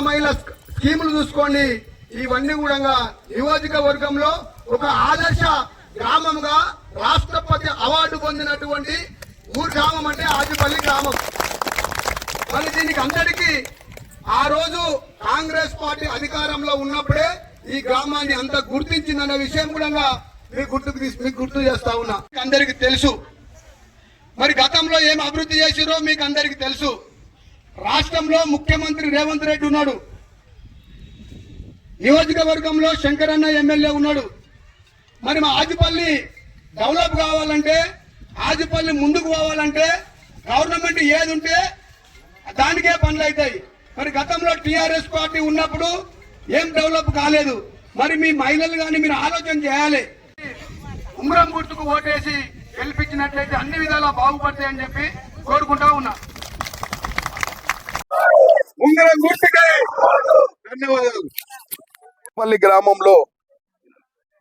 మహిళ స్కీములు చూసుకోండి. ఇవన్నీ కూడా నియోజకవర్గంలో ఒక ఆదర్శ గ్రామంగా రాష్ట్రపతి అవార్డు పొందినటువంటి ఊరు గ్రామం అంటే ఆదిపల్లి గ్రామం. మరి దీనికి అందరికీ ఆ రోజు కాంగ్రెస్ పార్టీ అధికారంలో ఉన్నప్పుడే ఈ గ్రామాన్ని అంత గుర్తించిందన్న విషయం కూడా మీకు గుర్తుకు తీసి- మీకు గుర్తు చేస్తా ఉన్నా. అందరికి అందరికీ తెలుసు. మరి గతంలో ఏం అభివృద్ధి చేసిరో మీకు అందరికీ తెలుసు. రాష్ట్రంలో ముఖ్యమంత్రి రేవంత్ రెడ్డి ఉన్నాడు. నియోజకవర్గంలో శంకరన్న ఎమ్మెల్యే ఉన్నాడు. మరి మా ఆజిపల్లి డెవలప్ కావాలంటే ఆజిపల్లి ముందుకు పోవాలంటే గవర్నమెంట్ ఏది ఉంటే దానికే పనులు అవుతాయి. మరి గతంలో టీఆర్ఎస్ పార్టీ ఉన్నప్పుడు ఏం డెవలప్ కాలేదు. మరి మీ మహిళలు కానీ మీరు ఆలోచన చేయాలి. ఉంగరం గుర్తుకు ఓటేసి గెలిపించినట్లయితే అన్ని విధాలా బాగుపడతాయని చెప్పి కోరుకుంటా ఉన్నా. ధన్యవాదాలు పల్లి గ్రామంలో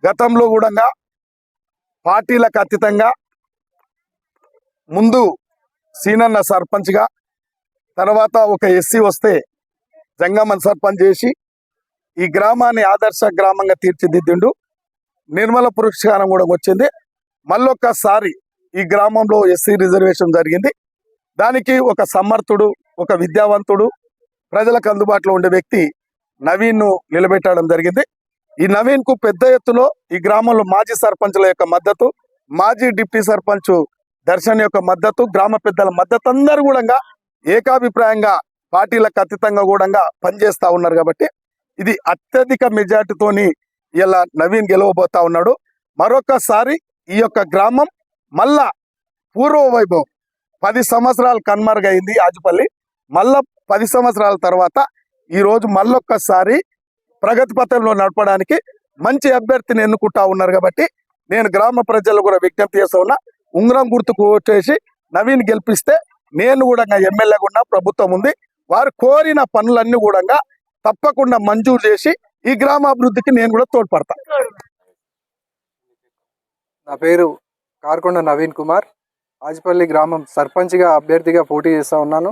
గతంలో కూడా పార్టీలకు అతీతంగా ముందు సీనన్న సర్పంచ్గా తర్వాత ఒక ఎస్సీ వస్తే జంగమన్ సర్పంచ్ చేసి ఈ గ్రామాన్ని ఆదర్శ గ్రామంగా తీర్చిదిద్దిండు. నిర్మల పురస్కారం కూడా వచ్చింది. మళ్ళొక్కసారి ఈ గ్రామంలో ఎస్సీ రిజర్వేషన్ జరిగింది. దానికి ఒక సమర్థుడు ఒక విద్యావంతుడు ప్రజలకు అందుబాటులో ఉండే వ్యక్తి నవీన్ను నిలబెట్టడం జరిగింది. ఈ నవీన్కు పెద్ద ఎత్తులో ఈ గ్రామంలో మాజీ సర్పంచ్ల యొక్క మద్దతు మాజీ డిప్యూటీ సర్పంచ్ దర్శన్ యొక్క మద్దతు గ్రామ పెద్దల మద్దతు అందరూ కూడా ఏకాభిప్రాయంగా పార్టీలకు అతీతంగా కూడా పనిచేస్తా ఉన్నారు కాబట్టి ఇది అత్యధిక మెజార్టీతోని ఇలా నవీన్ గెలవబోతా ఉన్నాడు. మరొకసారి ఈ యొక్క గ్రామం మళ్ళా పూర్వ వైభవం పది సంవత్సరాలు కన్మరుగైంది ఆజుపల్లి మళ్ళా పది సంవత్సరాల తర్వాత ఈరోజు మళ్ళొక్కసారి ప్రగతి పథంలో నడపడానికి మంచి అభ్యర్థిని ఎన్నుకుంటా ఉన్నారు కాబట్టి నేను గ్రామ ప్రజలు కూడా విజ్ఞప్తి చేస్తా ఉన్నా. ఉంగరం గుర్తుకు వచ్చేసి నవీన్ గెలిపిస్తే నేను కూడా ఎమ్మెల్యేగా ఉన్న ప్రభుత్వం ఉంది. వారు కోరిన పనులన్నీ కూడా తప్పకుండా మంజూరు చేసి ఈ గ్రామాభివృద్ధికి నేను కూడా తోడ్పడతా. నా పేరు కార్కొండ నవీన్ కుమార్. ఆజిపల్లి గ్రామం సర్పంచ్గా అభ్యర్థిగా పోటీ చేస్తూ ఉన్నాను.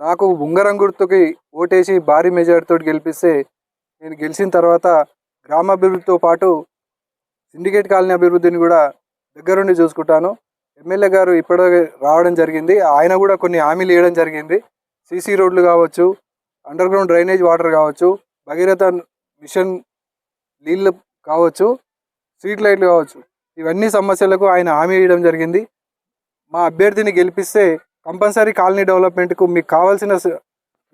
నాకు ఉంగరం గుర్తుకి ఓటేసి భారీ మెజార్టీతో గెలిపిస్తే నేను గెలిచిన తర్వాత గ్రామాభివృద్ధితో పాటు సిండికేట్ కాలనీ అభివృద్ధిని కూడా దగ్గరుండి చూసుకుంటాను. ఎమ్మెల్యే గారు ఇప్పటికే రావడం జరిగింది. ఆయన కూడా కొన్ని హామీలు ఇవ్వడం జరిగింది. సీసీ రోడ్లు కావచ్చు అండర్ గ్రౌండ్ డ్రైనేజ్ వాటర్ కావచ్చు భగీరథ మిషన్ నీళ్ళు కావచ్చు స్ట్రీట్ లైట్లు కావచ్చు. ఇవన్నీ సమస్యలకు ఆయన హామీ ఇవ్వడం జరిగింది. మా అభ్యర్థిని గెలిపిస్తే కంపల్సరీ కాలనీ డెవలప్మెంట్కు మీకు కావాల్సిన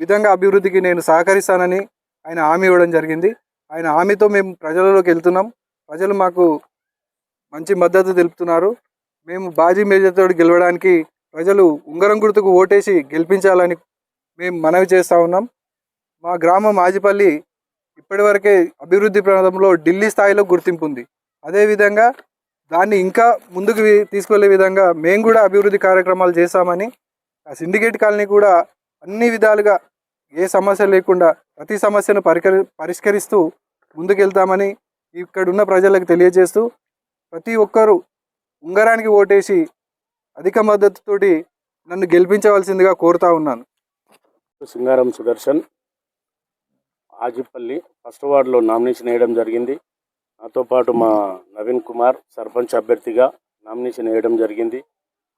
విధంగా అభివృద్ధికి నేను సహకరిస్తానని ఆయన హామీ ఇవ్వడం జరిగింది. ఆయన హామీతో మేము ప్రజలలోకి వెళ్తున్నాం. ప్రజలు మాకు మంచి మద్దతు తెలుపుతున్నారు. మేము బాజీ మేజర్తో గెలవడానికి ప్రజలు ఉంగరం గుర్తుకు ఓటేసి గెలిపించాలని మేము మనవి చేస్తూ ఉన్నాం. మా గ్రామం ఆజిపల్లి ఇప్పటివరకే అభివృద్ధి ప్రాంతంలో ఢిల్లీ స్థాయిలో గుర్తింపు ఉంది. అదేవిధంగా దాన్ని ఇంకా ముందుకు తీసుకెళ్ళే విధంగా మేము కూడా అభివృద్ధి కార్యక్రమాలు చేశామని సిండికేట్ కాలనీ కూడా అన్ని విధాలుగా ఏ సమస్య లేకుండా ప్రతి సమస్యను పరికరి పరిష్కరిస్తూ ముందుకెళ్తామని ఇక్కడున్న ప్రజలకు తెలియజేస్తూ ప్రతి ఒక్కరూ ఉంగరానికి ఓటేసి అధిక మద్దతుతోటి నన్ను గెలిపించవలసిందిగా కోరుతా ఉన్నాను. సింగారం సుదర్శన్ ఆజిపల్లి ఫస్ట్ వార్డులో నామినేషన్ వేయడం జరిగింది. నాతో పాటు మా నవీన్ కుమార్ సర్పంచ్ అభ్యర్థిగా నామినేషన్ వేయడం జరిగింది.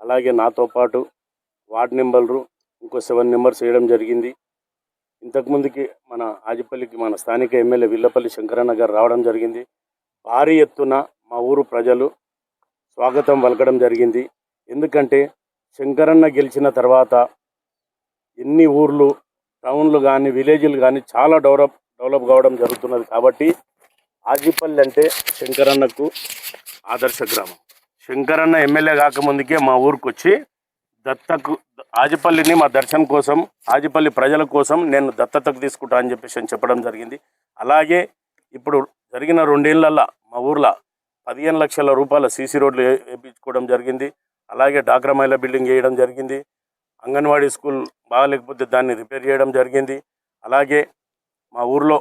అలాగే నాతో పాటు వార్డ్ నెంబర్లు ఇంకో సెవెన్ నెంబర్స్ వేయడం జరిగింది. ఇంతకుముందుకి మన ఆజిపల్లికి మన స్థానిక ఎమ్మెల్యే విల్లపల్లి శంకరన్న గారు రావడం జరిగింది. భారీ ఎత్తున మా ఊరు ప్రజలు స్వాగతం పలకడం జరిగింది. ఎందుకంటే శంకరన్న గెలిచిన తర్వాత ఎన్ని ఊర్లు టౌన్లు కానీ విలేజ్లు కానీ చాలా డెవలప్ డెవలప్ కావడం జరుగుతున్నది కాబట్టి ఆజిపల్లి అంటే శంకరన్నకు ఆదర్శ గ్రామం. శంకరన్న ఎమ్మెల్యే కాకముందుకే మా ఊరికి వచ్చి దత్తకు ఆజిపల్లిని మా దర్శనం కోసం ఆజిపల్లి ప్రజల కోసం నేను దత్తతకు తీసుకుంటా అని చెప్పేసి అని చెప్పడం జరిగింది. అలాగే ఇప్పుడు జరిగిన రెండేళ్ళల్లా మా ఊర్లో పదిహేను లక్షల రూపాయల సీసీ రోడ్లు వేయించుకోవడం జరిగింది. అలాగే డాక్రా మహిళా బిల్డింగ్ వేయడం జరిగింది. అంగన్వాడీ స్కూల్ బాగాలేకపోతే దాన్ని రిపేర్ చేయడం జరిగింది. అలాగే మా ఊర్లో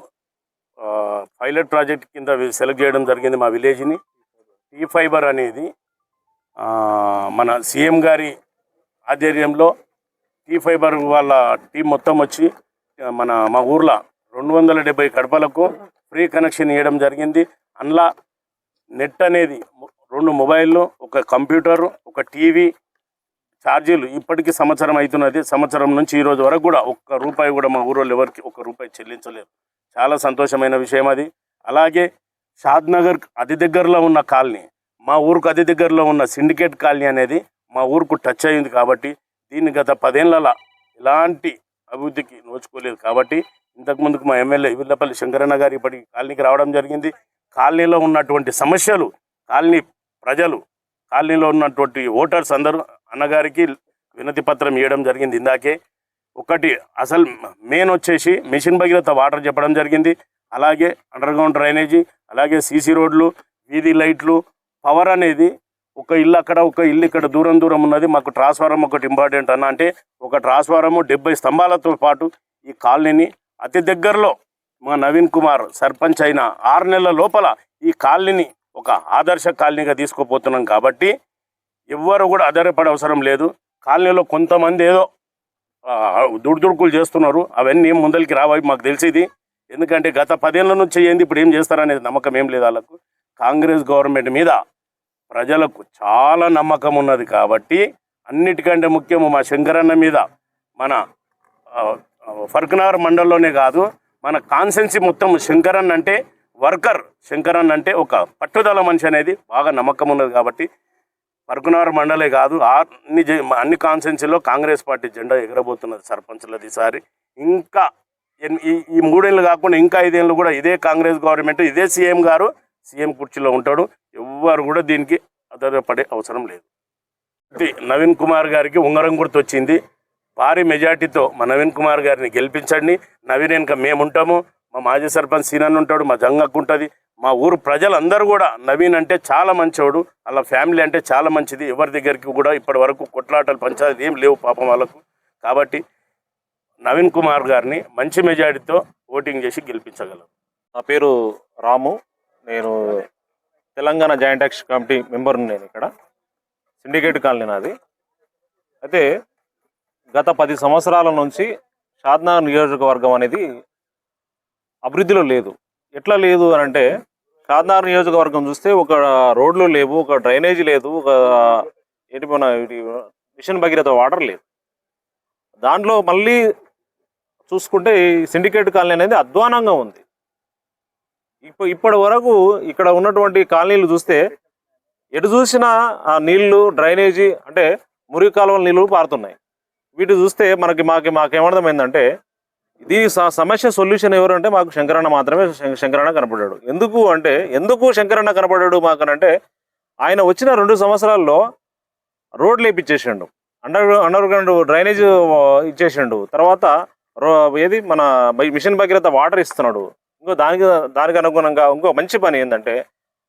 పైలట్ ప్రాజెక్ట్ కింద సెలెక్ట్ చేయడం జరిగింది మా విలేజ్ని. టీ ఫైబర్ అనేది మన సీఎం గారి ఆధ్వర్యంలో టీ ఫైబర్ వాళ్ళ టీం మొత్తం వచ్చి మన మా ఊర్లో రెండు వందల డెబ్బై కడపలకు ఫ్రీ కనెక్షన్ ఇవ్వడం జరిగింది. అందులో నెట్ అనేది రెండు మొబైల్లు ఒక కంప్యూటర్ ఒక టీవీ ఛార్జీలు ఇప్పటికీ సంవత్సరం అవుతున్నది. సంవత్సరం నుంచి ఈరోజు వరకు కూడా ఒక్క రూపాయి కూడా మా ఊరోళ్ళు ఎవరికి ఒక్క రూపాయి చెల్లించలేదు చాలా సంతోషమైన విషయం అది. అలాగే షాద్ నగర్ అతి దగ్గరలో ఉన్న కాలనీ మా ఊరికి అతి దగ్గరలో ఉన్న సిండికేట్ కాలనీ అనేది మా ఊరుకు టచ్ అయింది కాబట్టి దీన్ని గత పదేళ్ళలో ఎలాంటి అభివృద్ధికి నోచుకోలేదు కాబట్టి ఇంతకుముందుకు మా ఎమ్మెల్యే విల్లపల్లి శంకరన్న గారు ఇప్పటికి కాలనీకి రావడం జరిగింది. కాలనీలో ఉన్నటువంటి సమస్యలు కాలనీ ప్రజలు కాలనీలో ఉన్నటువంటి ఓటర్స్ అందరూ అన్నగారికి వినతి పత్రం ఇవ్వడం జరిగింది ఇందాకే. ఒకటి అసలు మెయిన్ వచ్చేసి మిషన్ భగీరథ వాటర్ చెప్పడం జరిగింది. అలాగే అండర్గ్రౌండ్ డ్రైనేజీ అలాగే సీసీ రోడ్లు వీధి లైట్లు పవర్ అనేది ఒక ఇల్లు అక్కడ ఒక ఇల్లు ఇక్కడ దూరం దూరం ఉన్నది. మాకు ట్రాన్స్ఫారం ఒకటి ఇంపార్టెంట్ అన్న అంటే ఒక ట్రాన్స్ఫారము డెబ్బై స్తంభాలతో పాటు ఈ కాలనీని అతి దగ్గరలో మా నవీన్ కుమార్ సర్పంచ్ అయిన ఆరు నెలల లోపల ఈ కాలనీని ఒక ఆదర్శ కాలనీగా తీసుకుపోతున్నాం కాబట్టి ఎవ్వరు కూడా ఆధారపడే అవసరం లేదు. కాలనీలో కొంతమంది ఏదో దుడుదుడుకులు చేస్తున్నారు. అవన్నీ ముందరికి రావాలి మాకు తెలిసేది. ఎందుకంటే గత పదేళ్ళ నుంచి ఏంది ఇప్పుడు ఏం చేస్తారనేది నమ్మకం ఏం లేదు వాళ్ళకు. కాంగ్రెస్ గవర్నమెంట్ మీద ప్రజలకు చాలా నమ్మకం ఉన్నది కాబట్టి అన్నిటికంటే ముఖ్యము మా శంకరన్న మీద మన ఆ, మండలంలోనే కాదు మన కాన్సెన్సీ మొత్తం శంకరన్ అంటే వర్కర్ శంకరన్ అంటే ఒక పట్టుదల మనిషి అనేది బాగా నమ్మకం ఉన్నది కాబట్టి పరుకునగర్ మండలే కాదు అన్ని అన్ని కాన్సెన్సీలో కాంగ్రెస్ పార్టీ జెండా ఎగరబోతున్నది సర్పంచ్లది ఈసారి. ఇంకా ఈ ఈ మూడేళ్ళు కాకుండా ఇంకా ఐదేళ్ళు కూడా ఇదే కాంగ్రెస్ గవర్నమెంట్ ఇదే సీఎం గారు సీఎం కుర్చీలో ఉంటాడు. ఎవ్వరు కూడా దీనికి ఆధారపడే అవసరం లేదు. నవీన్ కుమార్ గారికి ఉంగరం గుర్తు వచ్చింది భారీ మెజార్టీతో మా నవీన్ కుమార్ గారిని గెలిపించండి. నవీన్ వెనుక మేము ఉంటాము మా మాజీ సర్పంచ్ సీనన్ ఉంటాడు మా జంగక్కు ఉంటుంది. మా ఊరు ప్రజలందరూ కూడా నవీన్ అంటే చాలా మంచివాడు అలా ఫ్యామిలీ అంటే చాలా మంచిది. ఎవరి దగ్గరికి కూడా ఇప్పటి వరకు కొట్లాటలు పంచాయతీ ఏం లేవు పాపం వాళ్ళకు. కాబట్టి నవీన్ కుమార్ గారిని మంచి మెజారిటీతో ఓటింగ్ చేసి గెలిపించగలరు నా పేరు రాము. నేను తెలంగాణ జాయింట్ యాక్షన్ కమిటీ మెంబర్ని నేను ఇక్కడ. సిండికేట్ కాలనీ నాది. అయితే గత పది సంవత్సరాల నుంచి షాద్నగర్ నియోజకవర్గం అనేది అభివృద్ధిలో లేదు. ఎట్లా లేదు అని అంటే షాద్నగర్ నియోజకవర్గం చూస్తే ఒక రోడ్లు లేవు ఒక డ్రైనేజీ లేదు ఒక ఏంటి మన ఇది మిషన్ భగీరథ వాటర్ లేదు. దాంట్లో మళ్ళీ చూసుకుంటే ఈ సిండికేట్ కాలనీ అనేది అధ్వానంగా ఉంది. ఇప్పుడు ఇప్పటి వరకు ఇక్కడ ఉన్నటువంటి కాలనీలు చూస్తే ఎటు చూసినా ఆ నీళ్ళు డ్రైనేజీ అంటే మురికి కాలువల నీళ్ళు పారుతున్నాయి. వీటి చూస్తే మనకి మాకు మాకేమర్థమైందంటే ఇది స- సమస్య సొల్యూషన్ ఎవరు అంటే మాకు శంకరన్న మాత్రమే శం- శంకరన్న కనపడ్డాడు. ఎందుకు అంటే ఎందుకు శంకరన్న కనపడ్డాడు మాకు అంటే ఆయన వచ్చిన రెండు సంవత్సరాల్లో రోడ్లు వేపించేసిండు అండర్ అండర్ గ్రౌండ్ డ్రైనేజ్ ఇచ్చేసిండు. తర్వాత రో- ఏది? మన బై- మిషన్ భగీరథ వాటర్ ఇస్తున్నాడు. ఇంకో దానికి దానికి అనుగుణంగా ఇంకో మంచి పని ఏంటంటే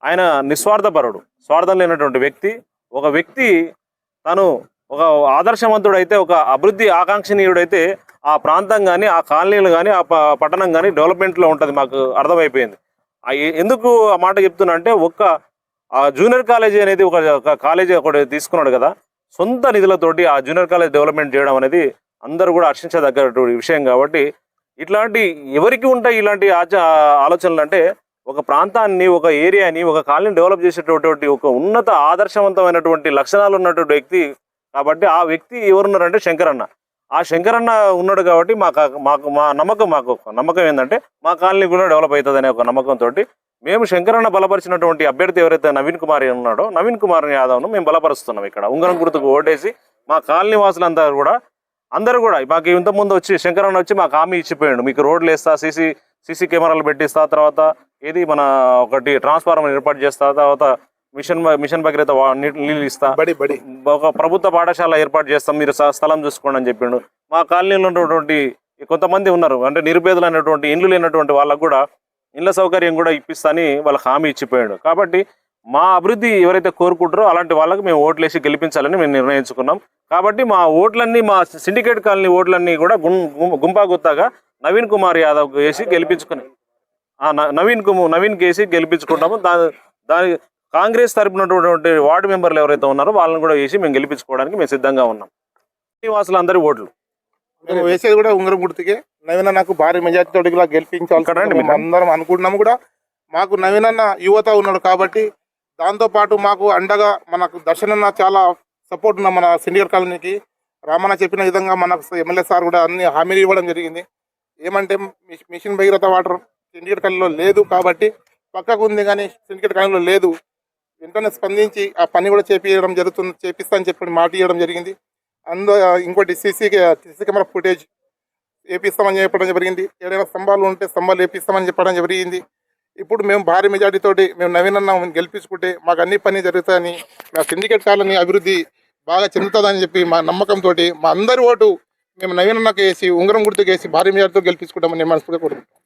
ఆయన నిస్వార్థపరుడు. స్వార్థం లేనటువంటి వ్యక్తి ఒక వ్యక్తి తను ఒక ఆదర్శవంతుడైతే ఒక అభివృద్ధి ఆకాంక్షనీయుడైతే ఆ ప్రాంతం కానీ ఆ కాలనీలు కానీ ఆ ప- పట్టణం కానీ డెవలప్మెంట్లో ఉంటుంది మాకు అర్థమైపోయింది. ఆ ఎందుకు ఆ మాట చెప్తున్నా అంటే ఒక్క ఆ జూనియర్ కాలేజీ అనేది ఒక కాలేజీ ఒకటి తీసుకున్నాడు కదా సొంత నిధులతోటి ఆ జూనియర్ కాలేజ్ డెవలప్మెంట్ చేయడం అనేది అందరూ కూడా హర్షించదగ్గటువంటి విషయం కాబట్టి ఇట్లాంటి ఎవరికి ఉంటాయి ఇలాంటి ఆచ ఆలోచనలు అంటే ఒక ప్రాంతాన్ని ఒక ఏరియాని ఒక కాలనీ డెవలప్ చేసేటటువంటి ఒక ఉన్నత ఆదర్శవంతమైనటువంటి లక్షణాలు ఉన్నటువంటి వ్యక్తి కాబట్టి ఆ వ్యక్తి ఎవరున్నారంటే శంకరన్న. ఆ శంకరన్న ఉన్నాడు కాబట్టి మాకు మాకు మా నమ్మకం మాకు నమ్మకం ఏంటంటే మా కాలనీ కూడా డెవలప్ అవుతుంది అనే ఒక నమ్మకంతో మేము శంకరన్న బలపరిచినటువంటి అభ్యర్థి ఎవరైతే నవీన్ కుమార్ ఉన్నాడో నవీన్ కుమార్ యాదవ్ను మేము బలపరుస్తున్నాం ఇక్కడ. ఉంగరం గుర్తుకు ఓటేసి మా కాలనీ వాసులంతా కూడా అందరూ కూడా మాకు ఇంతకుముందు వచ్చి శంకరన్న వచ్చి మాకు హామీ ఇచ్చిపోయాడు. మీకు రోడ్లు వేస్తా సీసీ సీసీ కెమెరాలు పెట్టిస్తా తర్వాత ఏది మన ఒకటి ట్రాన్స్ఫార్మర్ ఏర్పాటు చేస్తా తర్వాత మిషన్ మిషన్ భగీరథ నీళ్ళు ఇస్తా. బడి బడి. ఒక ప్రభుత్వ పాఠశాల ఏర్పాటు చేస్తాం మీరు స- స్థలం చూసుకోండి అని చెప్పిండు. మా కాలనీలో ఉన్నటువంటి కొంతమంది ఉన్నారు అంటే నిరుపేదలు అనేటువంటి ఇండ్లు లేనటువంటి వాళ్ళకు కూడా ఇళ్ళ సౌకర్యం కూడా ఇప్పిస్తాని వాళ్ళకి హామీ ఇచ్చిపోయాడు. కాబట్టి మా అభివృద్ధి ఎవరైతే కోరుకుంటారో అలాంటి వాళ్ళకి మేము ఓట్లేసి గెలిపించాలని మేము నిర్ణయించుకున్నాం. కాబట్టి మా ఓట్లన్నీ మా సిండికేట్ కాలనీ ఓట్లన్నీ కూడా గుంపా గుత్తాగా నవీన్ కుమార్ యాదవ్ వేసి గెలిపించుకుని నవీన్ కుమార్ నవీన్ కేసి గెలిపించుకుంటాము. దా దాని కాంగ్రెస్ తరపునటువంటి వార్డు మెంబర్లు ఎవరైతే ఉన్నారో వాళ్ళని కూడా వేసి మేము గెలిపించుకోవడానికి మేము సిద్ధంగా ఉన్నాం. నివాసులు అందరి ఓట్లు వేసేది కూడా ఉంగరం గుర్తుకే నవీన నాకు భారీ మెజార్టీ తోటి కూడా గెలిపించాలి. అందరం అనుకుంటున్నాము కూడా. మాకు నవీనన్న యువత ఉన్నాడు కాబట్టి దాంతోపాటు మాకు అండగా మనకు దర్శనన్న చాలా సపోర్ట్ ఉన్న మన సీనియర్ కాలనీకి రామన్న చెప్పిన విధంగా మనకు ఎమ్మెల్యే సార్ కూడా అన్ని హామీలు ఇవ్వడం జరిగింది. ఏమంటే మిషన్ భగీరథ వాటర్ సిండికేట్ కాలనీలో లేదు కాబట్టి పక్కకు ఉంది కానీ సిండికేట్ కాలనీలో లేదు. వెంటనే స్పందించి ఆ పని కూడా చేపించడం జరుగుతుంది చేపిస్తా అని చెప్పి మాట ఇవ్వడం జరిగింది. అందు ఇంకోటి సీసీ సీసీ కెమెరా ఫుటేజ్ వేపిస్తామని చెప్పడం జరిగింది. ఏదైనా స్తంభాలు ఉంటే స్తంభాలు వేపిస్తామని చెప్పడం జరిగింది. ఇప్పుడు మేము భారీ మెజార్టీతోటి మేము నవీనన్న గెలిపించుకుంటే మాకు అన్ని పని జరుగుతాయని మా సిండికేట్ కాలనీ అభివృద్ధి బాగా చెందుతుందని చెప్పి మా నమ్మకంతో మా అందరి ఓటు మేము నవీనన్నకు వేసి ఉంగరం గుర్తుకు వేసి భారీ మెజార్టీతో గెలిపించుకుంటామని మనస్ఫూర్తిగా కోరుకుంటాం